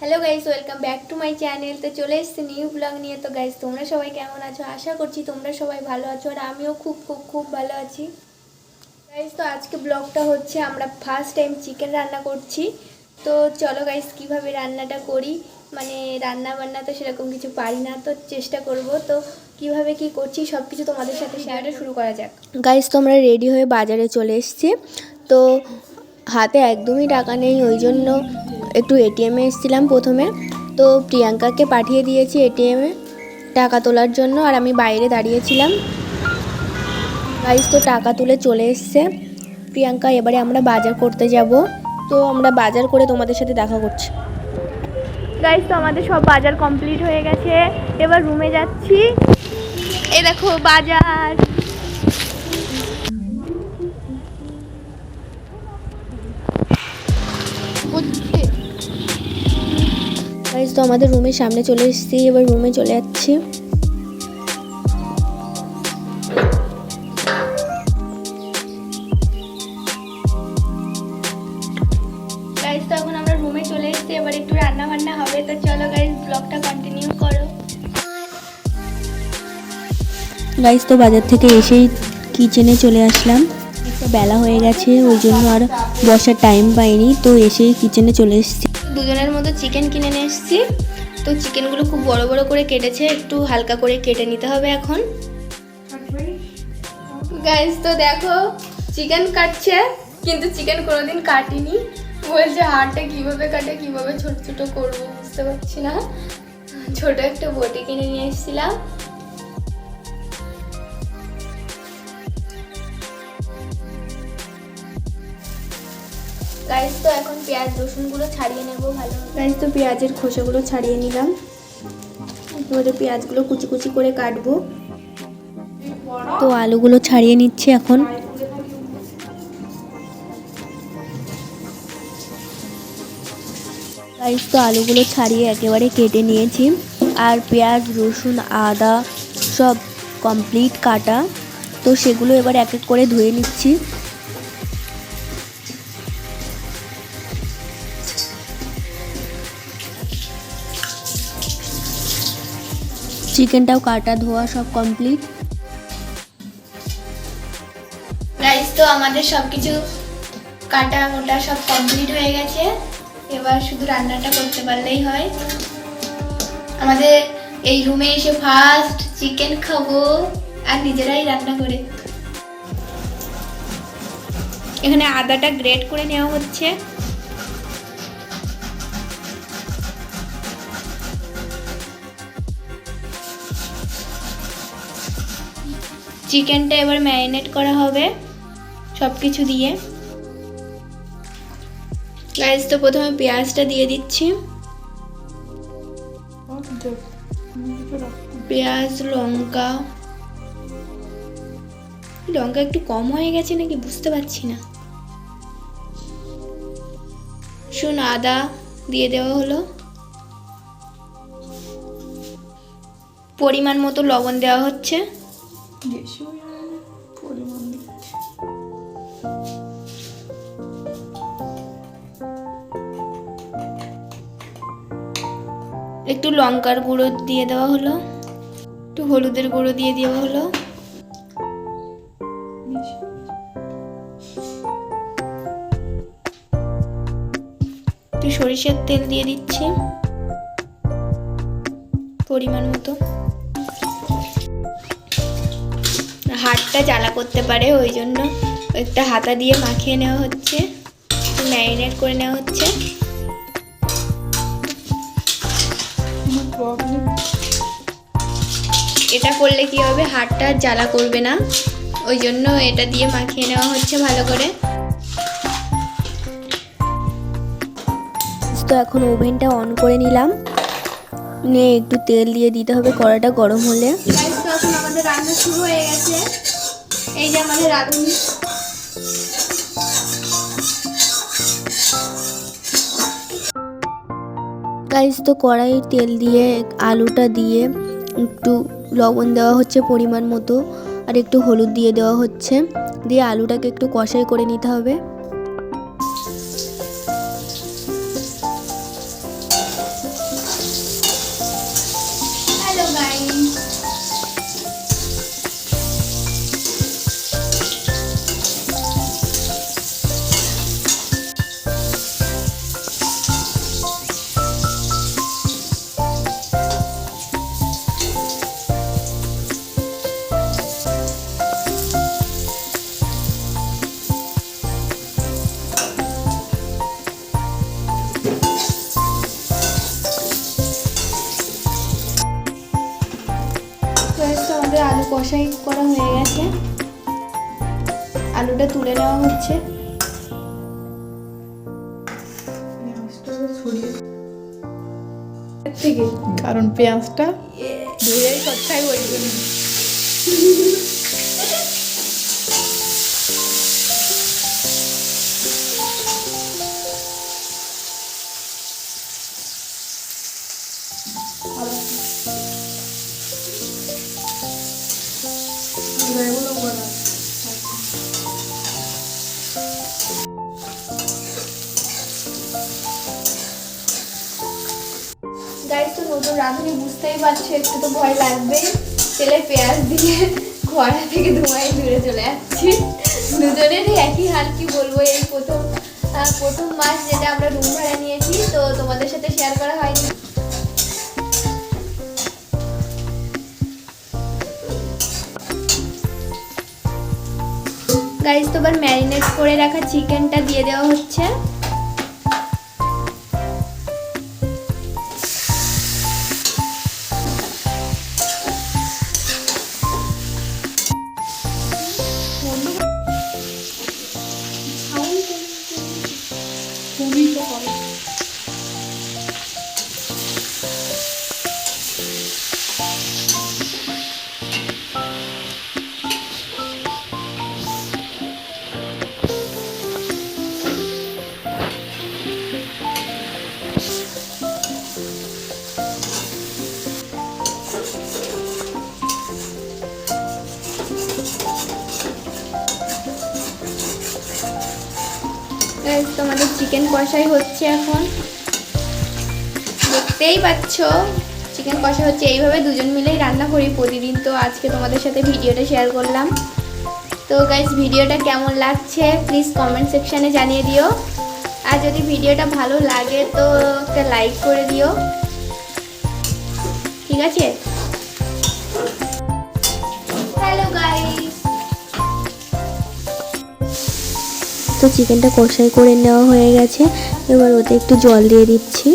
Hello guys welcome back to my channel তো চলে এসেছে নিউ ব্লগ নিয়ে। তো গাইস তোমরা সবাই কেমন আছো? আশা করছি তোমরা সবাই ভালো আছো আর আমিও খুব খুব খুব ভালো আছি। গাইস তো আজকে ব্লগটা হচ্ছে আমরা ফার্স্ট টাইম চিকেন রান্না করছি। তো চলো গাইস কীভাবে রান্নাটা করি? মানে রান্না বান্না তো সেরকম কিছু পারি না, তো চেষ্টা করব। তো কীভাবে কি করছি সব কিছু তোমাদের সাথে শেয়ারে শুরু করা যাক। গাইস তো আমরা রেডি হয়ে বাজারে চলে এসেছি। তো হাতে একদমই টাকা নেই, ওই জন্য একটু এটিএমে এসেছিলাম প্রথমে। তো প্রিয়াঙ্কাকে পাঠিয়ে দিয়েছি এটিএমে টাকা তোলার জন্য আর আমি বাইরে দাঁড়িয়েছিলাম। গাইস তো টাকা তুলে চলে এসছে। প্রিয়াঙ্কা, এবারে আমরা বাজার করতে যাব। তো আমরা বাজার করে তোমাদের সাথে দেখা করছি। গাইস তো আমাদের সব বাজার কমপ্লিট হয়ে গেছে। এবার রুমে যাচ্ছি। এই দেখো, বাজার। গাইস তো আমাদের রুমের সামনে চলে এসেছি এবার রুমে চলে যাচ্ছি। গাইস তো এখন আমরা রুমে চলে এসেছি এবার একটু রান্না বান্না হবে তো চলো ব্লগটা কন্টিনিউ করো। তো বাজার থেকে এসেই কিচেনে চলে আসলাম। একটা বেলা হয়ে গেছে ওই জন্য আর বসার টাইম পাইনি তো এসেই কিচেনে চলে এসেছি। দুজনের মতো চিকেন কিনে নিয়ে এসেছি। তো চিকেনগুলো খুব বড় বড় করে কেটেছে, একটু হালকা করে কেটে নিতে হবে এখন। গাইস তো দেখো চিকেন কাটছে, কিন্তু চিকেন কোনোদিন কাটিনি। বলছে হাড়টা কীভাবে কাটে, কীভাবে ছোট ছোট করব, বুঝতে পারছি না। ছোট একটা বটি কিনে নিয়ে এসেছিলাম। গাইস তো এখন পেঁয়াজ রসুনগুলো ছাড়িয়ে ভালো তো পেঁয়াজের খোসাগুলো ছাড়িয়ে নিলাম। এবারে পেঁয়াজগুলো কুচি কুচি করে কাটবো। তো আলুগুলো ছাড়িয়ে নিচ্ছি এখন। তো আলুগুলো ছাড়িয়ে একেবারে কেটে নিয়েছি। আর পেঁয়াজ, রসুন, আদা সব কমপ্লিট কাটা। তো সেগুলো এবার এক এক করে ধুয়ে নিচ্ছি। চিকেনটাও কাটা, ধোয়া সব কমপ্লিট গাইস তো আমাদের সব কিছু কাটা, মোটা সব কমপ্লিট হয়ে গেছে। এবার শুধু রান্নাটা করতে পারলেই হয়। আমাদের এই রুমে এসে ফার্স্ট চিকেন খাব, আর নিজেরাই রান্না করে। এখানে আদাটা গ্রেট করে নেওয়া হচ্ছে। চিকেনটা এবার ম্যারিনেট করা হবে সব কিছু দিয়ে। গাইস তো প্রথমে পেঁয়াজটা দিয়ে দিচ্ছি। পেঁয়াজ, লঙ্কা। লঙ্কা একটু কম হয়ে গেছে নাকি বুঝতে পারছি না। শুন, আদা দিয়ে দেওয়া হলো। পরিমাণ মতো লবণ দেওয়া হচ্ছে। একটু লঙ্কার গুঁড়ো দিয়ে দেওয়া হলো। একটু হলুদের গুঁড়ো দিয়ে দেওয়া হলো। একটু সরিষার তেল দিয়ে দিচ্ছি। পরিমাণ মতো। হাতটা জ্বালা করতে পারে, ওই জন্য একটা হাতা দিয়ে মাখিয়ে নেওয়া হচ্ছে ম্যারিনেট করে নেওয়া হচ্ছে। এটা করলে কি হবে? হাড়টা জ্বালা করবে না, ওই জন্য এটা দিয়ে মাখিয়ে নেওয়া হচ্ছে ভালো করে। তো এখন ওভেনটা অন করে নিলাম। নিয়ে একটু তেল দিয়ে দিতে হবে কড়াটা গরম হলে। এখন আমাদের রান্না শুরু হয়ে গেছে। এই যে আমাদের রাঁধুনি গাইস তো কড়াই তেল দিয়ে আলুটা দিয়ে একটু লবণ দেওয়া হচ্ছে পরিমাণ মতো আর একটু হলুদ দিয়ে দেওয়া হচ্ছে। দিয়ে আলুটাকে একটু কষাই করে নিতে হবে। কষাই করা হয়ে গেছে। আলুটা তুলে নেওয়া হচ্ছে। কারণ পেঁয়াজটা ধুয়ে কথাই বলবেন তো নতুন রাঁধুনি বুঝতেই পারছ একটু তো ভয় লাগবেই তেলে পেঁয়াজ দিয়ে ঘোড়া থেকে ধোঁয়ায় দূরে চলে যাচ্ছি। দুজনেরই একই হাল কি বলব, এই প্রথম প্রথম মাস যেটা আমরা রুম ভাড়া নিয়েছি, তো তোমাদের সাথে শেয়ার করা হয়নি। গাইস তো এবার ম্যারিনেট করে রাখা চিকেনটা দিয়ে দেওয়া হচ্ছে। চিকেন কষাই হচ্ছে এখন। দেখতেই পাচ্ছ চিকেন কষা হচ্ছে এইভাবে দুজন মিলেই রান্না করি প্রতিদিন। তো আজকে তোমাদের সাথে ভিডিওটা শেয়ার করলাম। তো গাইজ ভিডিওটা কেমন লাগছে? প্লিজ কমেন্ট সেকশানে জানিয়ে দিও। আর যদি ভিডিওটা ভালো লাগে, তো একটা লাইক করে দিও। ঠিক আছে? হ্যালো গাইজ তো চিকেনটা কষাই করে নেওয়া হয়ে গেছে। এবার ওতে একটু জল দিয়ে দিচ্ছি।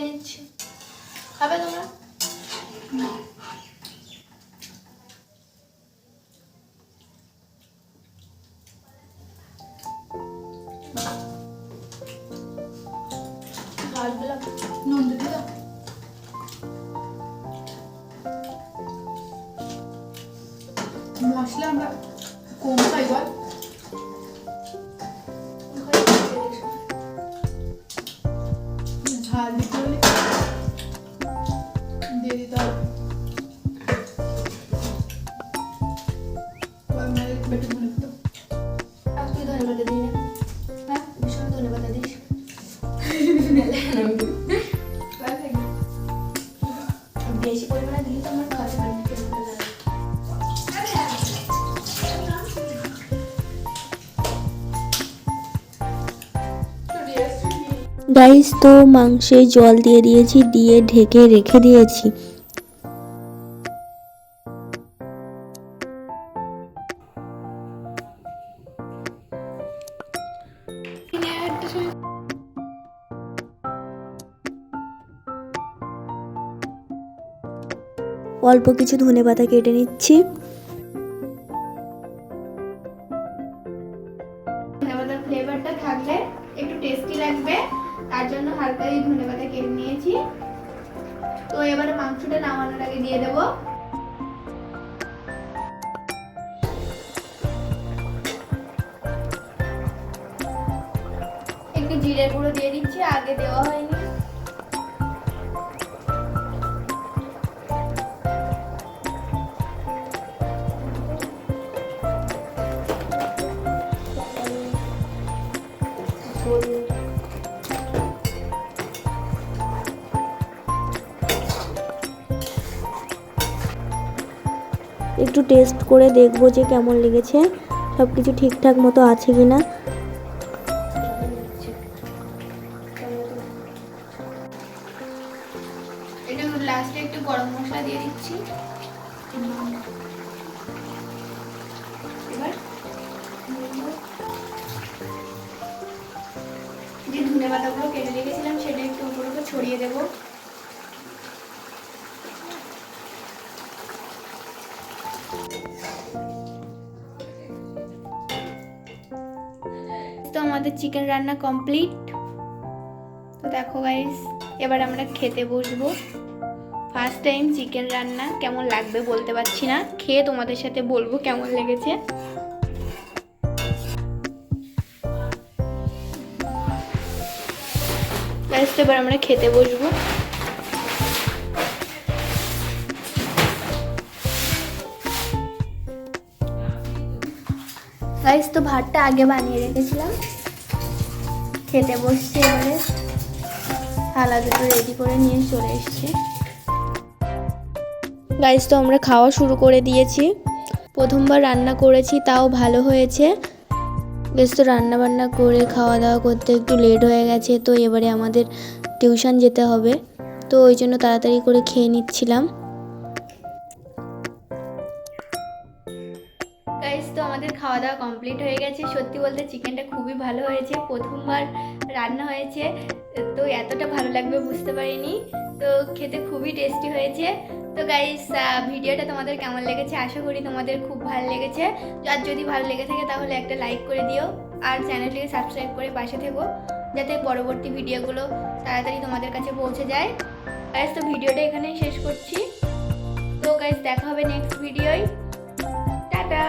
মাংস খেয়ে নিচ্ছি খাবে তোমরা ভাতগুলো নুন দিতে গাইস তো মাংসে জল দিয়ে দিয়েছি, দিয়ে ঢেকে রেখে দিয়েছি। অল্প কিছু ধনে পাতা কেটে নিচ্ছি। ফ্লেভারটা থাকলে একটু টেস্টি লাগবে। তার জন্য হালকা এই ধনে পাতা কেটে নিয়েছি। তো এবারে মাংসটা নামানোর আগে দিয়ে দেবো। একটু জিরে গুঁড়ো দিয়ে দিচ্ছি, আগে দেওয়া হয়নি। একটু টেস্ট করে দেখব যে কেমন লেগেছে। সব কিছু ঠিকঠাক মতো আছে কি না ধনে পাতাগুলো কেটে রেখেছিলাম, সেটা একটু উপর ছড়িয়ে দেবো। তো আমাদের চিকেন রান্না কমপ্লিট তো দেখো গাইস এবার আমরা খেতে বসবো। ফার্স্ট টাইম চিকেন রান্না কেমন লাগবে বলতে পারছি না। খেয়ে তোমাদের সাথে বলব কেমন লেগেছে। এবার আমরা খেতে বসবো। গাইস তো ভাতটা আগে বানিয়ে রেখেছিলাম। খেতে বসছি এবারে। থালা দুটো রেডি করে নিয়ে চলে এসেছি। গাইস তো আমরা খাওয়া শুরু করে দিয়েছি। প্রথমবার রান্না করেছি, তাও ভালো হয়েছে। বেশ তো রান্না বান্না করে খাওয়া দাওয়া করতে একটু লেট হয়ে গেছে, তো এবারে আমাদের টিউশন যেতে হবে। তো ওই জন্য তাড়াতাড়ি করে খেয়ে নিচ্ছিলাম। খাওয়া দাওয়া কমপ্লিট হয়ে গেছে। সত্যি বলতে চিকেনটা খুবই ভালো হয়েছে। প্রথমবার রান্না হয়েছে। তো এতটা ভালো লাগবে বুঝতে পারিনি। তো খেতে খুবই টেস্টি হয়েছে। তো গাইস ভিডিওটা তোমাদের কেমন লেগেছে? আশা করি তোমাদের খুব ভালো লেগেছে। আর যদি ভালো লেগে থাকে তাহলে একটা লাইক করে দিও। আর চ্যানেলটিকে সাবস্ক্রাইব করে পাশে থেকো, যাতে পরবর্তী ভিডিওগুলো তাড়াতাড়ি তোমাদের কাছে পৌঁছে যায়। গাইস তো ভিডিওটা এখানেই শেষ করছি। তো গাইস দেখা হবে নেক্সট ভিডিওয় টাটা!